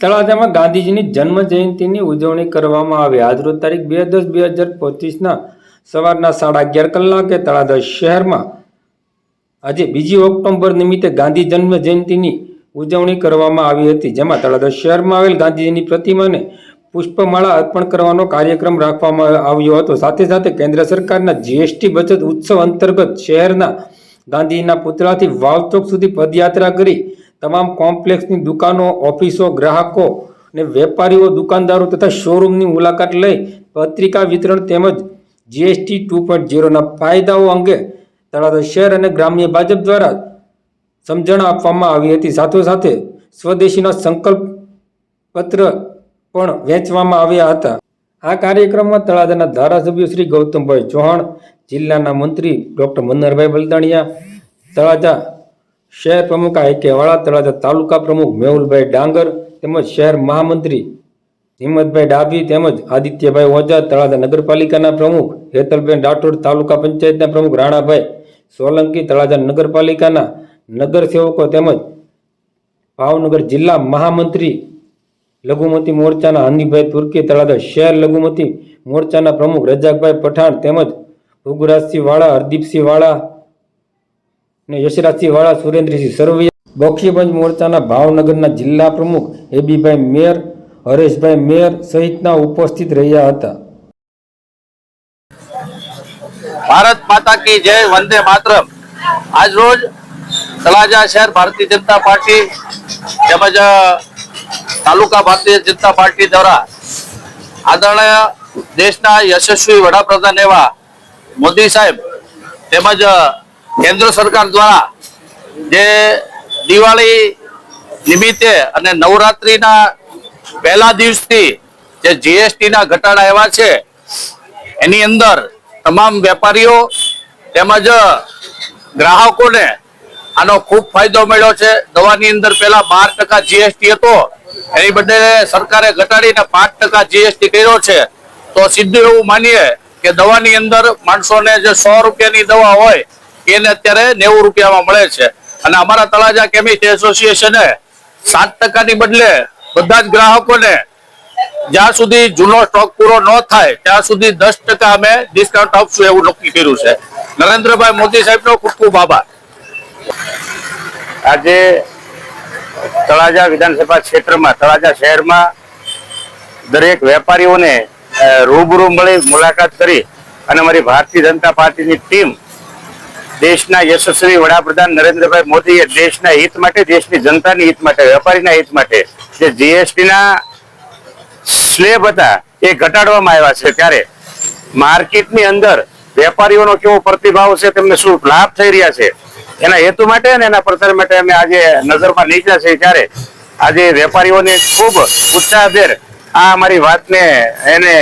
તળાજામાં ગાંધીજીની જન્મ જયંતિની ઉજવણી કરવામાં આવી. આજરોજ તારીખ બે દસ બે હજાર પચીસના સવારના સાડા અગિયાર કલાકે તળાજા શહેરમાં આજે બીજી ઓક્ટોબર નિમિત્તે ગાંધી જન્મ જયંતિની ઉજવણી કરવામાં આવી હતી. જેમાં તળાજા શહેરમાં આવેલ ગાંધીજીની પ્રતિમાને પુષ્પમાળા અર્પણ કરવાનો કાર્યક્રમ રાખવામાં આવ્યો હતો. સાથે સાથે કેન્દ્ર સરકારના જીએસટી બચત ઉત્સવ અંતર્ગત શહેરના ગાંધીજીના પુતળાથી વાવચોક સુધી પદયાત્રા કરી તમામ કોમ્પ્લેક્સની દુકાનો, ઓફિસો, ગ્રાહકો અને વેપારીઓ, દુકાનદારો તથા શોરૂમની મુલાકાત લઈ પત્રિકા વિતરણ તેમજ જીએસટી ટુ પોઈન્ટ ઝીરોના ફાયદાઓ અંગે તળાજા શહેર અને ગ્રામ્ય ભાજપ દ્વારા સમજણ આપવામાં આવી હતી. સાથોસાથે સ્વદેશીના સંકલ્પ પત્ર પણ વેચવામાં આવ્યા હતા. આ કાર્યક્રમમાં તળાજાના ધારાસભ્ય શ્રી ગૌતમભાઈ ચૌહાણ, જિલ્લાના મંત્રી ડૉક્ટર મન્નરભાઈ બલદાણિયા, તળાજા શહેર પ્રમુખ આઈ કે વાળા તળાજા તાલુકા પ્રમુખ મેહુલભાઈ ડાંગર તેમજ શહેર મહામંત્રી હિંમતભાઈ ડાભી તેમજ આદિત્યભાઈ ઓઝા તળાજા નગરપાલિકાના પ્રમુખ, હેતલબેન રાઠોડ તાલુકા પંચાયતના પ્રમુખ રાણાભાઈ સોલંકી તળાજા નગરપાલિકાના નગરસેવકો તેમજ ભાવનગર જિલ્લા મહામંત્રી લઘુમતી મોરચાના હનીભાઈ તુર્કી તળાજા શહેર લઘુમતી મોરચાના પ્રમુખ રજાકભાઈ પઠાણ તેમજ ભૃગરાજસિંહ વાળા, હરદીપસિંહ વાળા અને યશરાજસિંહ વાળા સુરેન્દ્રસિંહ સરવૈયા બક્ષીબંધ મોરચાના ભાવનગરના જિલ્લા પ્રમુખ એબીભાઈ મેયર હરેશભાઈ મેયર સહિતના ઉપસ્થિત રહ્યા હતા. ભારત માતા કી જય, વંદે માતરમ. આજ રોજ તળાજા શહેર ભારતીય જનતા પાર્ટી તેમજ તાલુકા ભારતીય જનતા પાર્ટી દ્વારા આદરણીય દેશના યશસ્વી વડાપ્રધાન એવા મોદી સાહેબ તેમજ કેન્દ્ર સરકાર દ્વારા જે દિવાળી નિમિત્તે અને નવરાત્રીના પહેલા દિવસથી જે જીએસટીના ઘટાડા એવા છે, એની અંદર તમામ વેપારીઓ તેમજ ગ્રાહકોને આનો ખૂબ ફાયદો મળ્યો છે. દવાની અંદર પહેલા બાર ટકા જીએસટી હતો, એની બદલે સરકારે ઘટાડીને પાંચ ટકા જીએસટી કર્યો છે. તો સીધું એવું માનીએ કે દવાની અંદર માણસોને જે સો રૂપિયાની દવા હોય એને અત્યારે નેવું રૂપિયામાં મળે છે. અને અમારા તળાજા કેમિસ્ટ એસોસિએશને સાત ટકાની બદલે બધા જ ગ્રાહકોને જ્યાં સુધી જૂનો સ્ટોક પૂરો ન થાય, ત્યાં સુધી દસ ટકા અમે ડિસ્કાઉન્ટ આપશું એવું નક્કી કર્યું છે. નરેન્દ્રભાઈ મોદી સાહેબનો ખૂબ ખૂબ આભાર. આજે તળાજા વિધાનસભા ક્ષેત્રમાં, તળાજા શહેરમાં દરેક વેપારીઓને રૂબરૂ મળી મુલાકાત કરી અને અમારી ભારતીય જનતા પાર્ટીની ટીમ દેશના યશસ્વી વડાપ્રધાન નરેન્દ્રભાઈ મોદીએ દેશના હિત માટે, દેશની જનતાની હિત માટે, વેપારીના હિત માટે જે જીએસટીના સ્લેબ હતા એ ઘટાડવામાં આવ્યા છે. ત્યારે માર્કેટની અંદર વેપારીઓનો કેવો પ્રતિભાવ છે, તેમને શું લાભ થઈ રહ્યા છે, એના હેતુ માટે અને એના પ્રચાર માટે અમે આજે નજરમાં નીકળ્યા છે ત્યારે આજે વેપારીઓને ખૂબ ઉત્સાહભેર આ અમારી વાતને એને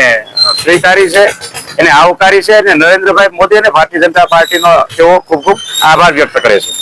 સ્વીકારી છે. એને આવકારી છે અને નરેન્દ્રભાઈ મોદી અને ભારતીય જનતા પાર્ટીનો તેઓ ખૂબ ખૂબ આભાર વ્યક્ત કરે છે.